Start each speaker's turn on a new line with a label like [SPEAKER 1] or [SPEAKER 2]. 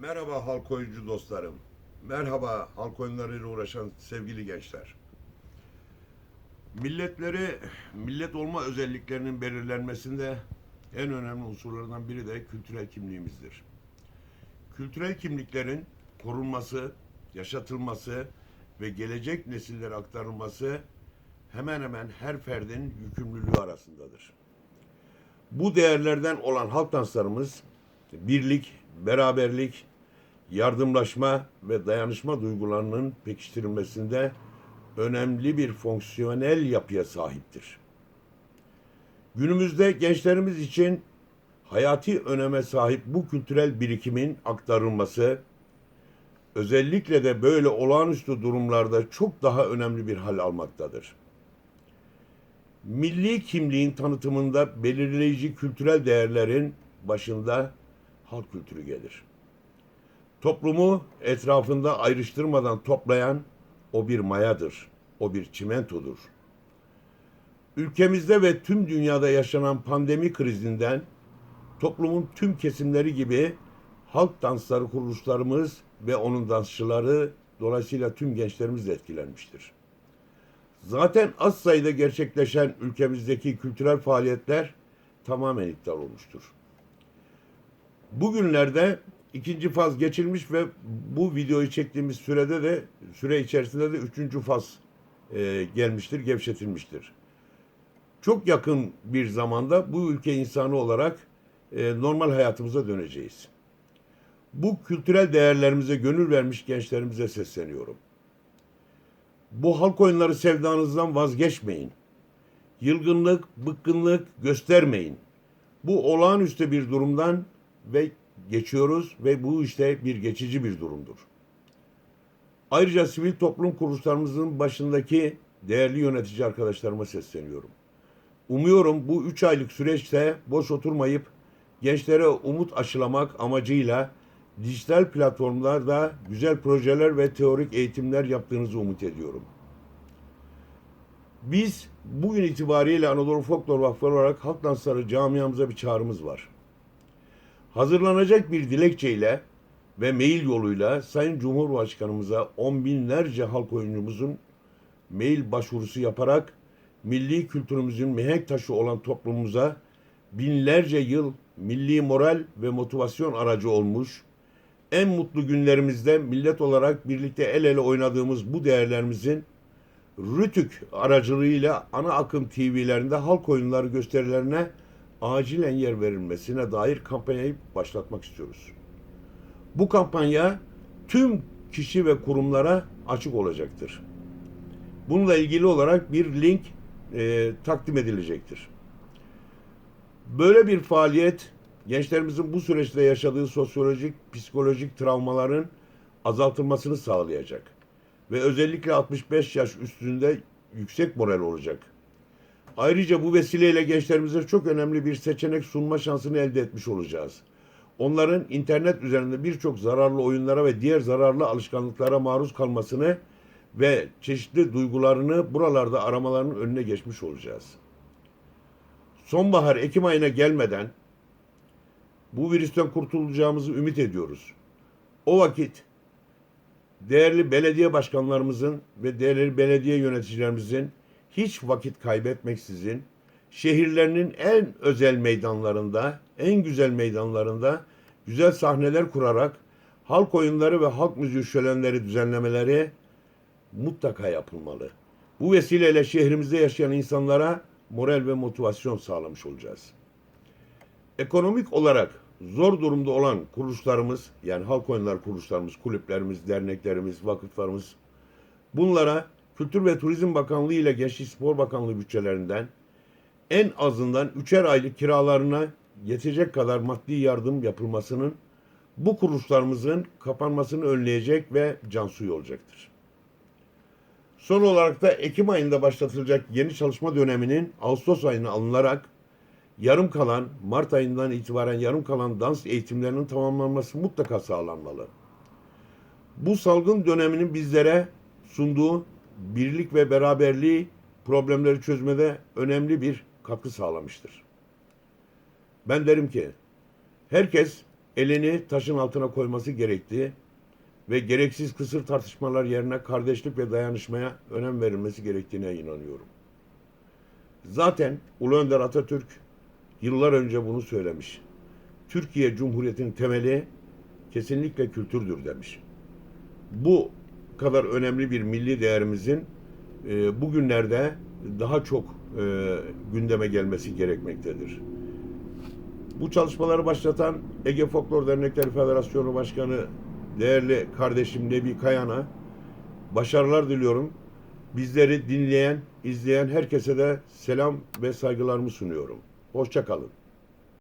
[SPEAKER 1] Merhaba halk oyuncu dostlarım. Merhaba halk oyunlarıyla uğraşan sevgili gençler. Milletleri, millet olma özelliklerinin belirlenmesinde en önemli unsurlardan biri de kültürel kimliğimizdir. Kültürel kimliklerin korunması, yaşatılması ve gelecek nesillere aktarılması hemen hemen her ferdin yükümlülüğü arasındadır. Bu değerlerden olan halk danslarımız birlik, beraberlik, yardımlaşma ve dayanışma duygularının pekiştirilmesinde önemli bir fonksiyonel yapıya sahiptir. Günümüzde gençlerimiz için hayati öneme sahip bu kültürel birikimin aktarılması özellikle de böyle olağanüstü durumlarda çok daha önemli bir hal almaktadır. Milli kimliğin tanıtımında belirleyici kültürel değerlerin başında halk kültürü gelir. Toplumu etrafında ayrıştırmadan toplayan o bir mayadır, o bir çimentodur. Ülkemizde ve tüm dünyada yaşanan pandemi krizinden toplumun tüm kesimleri gibi halk dansları kuruluşlarımız ve onun dansçıları dolayısıyla tüm gençlerimiz de etkilenmiştir. Zaten az sayıda gerçekleşen ülkemizdeki kültürel faaliyetler tamamen iptal olmuştur. Bugünlerde ikinci faz geçilmiş ve bu videoyu çektiğimiz sürede de süre içerisinde de üçüncü faz e, gelmiştir, gevşetilmiştir. Çok yakın bir zamanda bu ülke insanı olarak e, normal hayatımıza döneceğiz. Bu kültürel değerlerimize gönül vermiş gençlerimize sesleniyorum. Bu halk oyunları sevdanızdan vazgeçmeyin. Yılgınlık, bıkkınlık göstermeyin. Bu olağanüstü bir durumdan ve geçiyoruz ve bu işte bir geçici bir durumdur. Ayrıca sivil toplum kuruluşlarımızın başındaki değerli yönetici arkadaşlarıma sesleniyorum. Umuyorum bu üç aylık süreçte boş oturmayıp gençlere umut aşılamak amacıyla dijital platformlarda güzel projeler ve teorik eğitimler yaptığınızı umut ediyorum. Biz bugün itibariyle Anadolu Folklor Vakfı olarak halk dansları camiamıza bir çağrımız var. Hazırlanacak bir dilekçeyle ve mail yoluyla Sayın Cumhurbaşkanımıza on binlerce halk oyuncumuzun mail başvurusu yaparak milli kültürümüzün mihenk taşı olan toplumumuza binlerce yıl milli moral ve motivasyon aracı olmuş, en mutlu günlerimizde millet olarak birlikte el ele oynadığımız bu değerlerimizin Rütük aracılığıyla ana akım TV'lerinde halk oyunları gösterilerine acilen yer verilmesine dair kampanyayı başlatmak istiyoruz. Bu kampanya tüm kişi ve kurumlara açık olacaktır. Bununla ilgili olarak bir link e, takdim edilecektir. Böyle bir faaliyet gençlerimizin bu süreçte yaşadığı sosyolojik, psikolojik travmaların azaltılmasını sağlayacak ve özellikle 65 yaş üstünde yüksek moral olacak. Ayrıca bu vesileyle gençlerimize çok önemli bir seçenek sunma şansını elde etmiş olacağız. Onların internet üzerinde birçok zararlı oyunlara ve diğer zararlı alışkanlıklara maruz kalmasını ve çeşitli duygularını buralarda aramalarının önüne geçmiş olacağız. Sonbahar Ekim ayına gelmeden bu virüsten kurtulacağımızı ümit ediyoruz. O vakit değerli belediye başkanlarımızın ve değerli belediye yöneticilerimizin hiç vakit kaybetmeksizin şehirlerinin en özel meydanlarında, en güzel meydanlarında güzel sahneler kurarak halk oyunları ve halk müziği şölenleri düzenlemeleri mutlaka yapılmalı. Bu vesileyle şehrimizde yaşayan insanlara moral ve motivasyon sağlamış olacağız. Ekonomik olarak zor durumda olan kuruluşlarımız, yani halk oyunları kuruluşlarımız, kulüplerimiz, derneklerimiz, vakıflarımız bunlara Kültür ve Turizm Bakanlığı ile Gençlik Spor Bakanlığı bütçelerinden en azından üçer aylık kiralarına yetecek kadar maddi yardım yapılmasının bu kuruluşlarımızın kapanmasını önleyecek ve can suyu olacaktır. Son olarak da Ekim ayında başlatılacak yeni çalışma döneminin Ağustos ayına alınarak yarım kalan, Mart ayından itibaren yarım kalan dans eğitimlerinin tamamlanması mutlaka sağlanmalı. Bu salgın döneminin bizlere sunduğu birlik ve beraberliği problemleri çözmede önemli bir katkı sağlamıştır. Ben derim ki herkes elini taşın altına koyması gerektiği ve gereksiz kısır tartışmalar yerine kardeşlik ve dayanışmaya önem verilmesi gerektiğine inanıyorum. Zaten Ulu Önder Atatürk yıllar önce bunu söylemiş. Türkiye Cumhuriyeti'nin temeli kesinlikle kültürdür demiş. Bu kadar önemli bir milli değerimizin e, bugünlerde daha çok e, gündeme gelmesi gerekmektedir. Bu çalışmaları başlatan Ege Folklor Dernekleri Federasyonu Başkanı değerli kardeşim Nebi Kayan'a başarılar diliyorum. Bizleri dinleyen, izleyen herkese de selam ve saygılarımı sunuyorum. Hoşça kalın.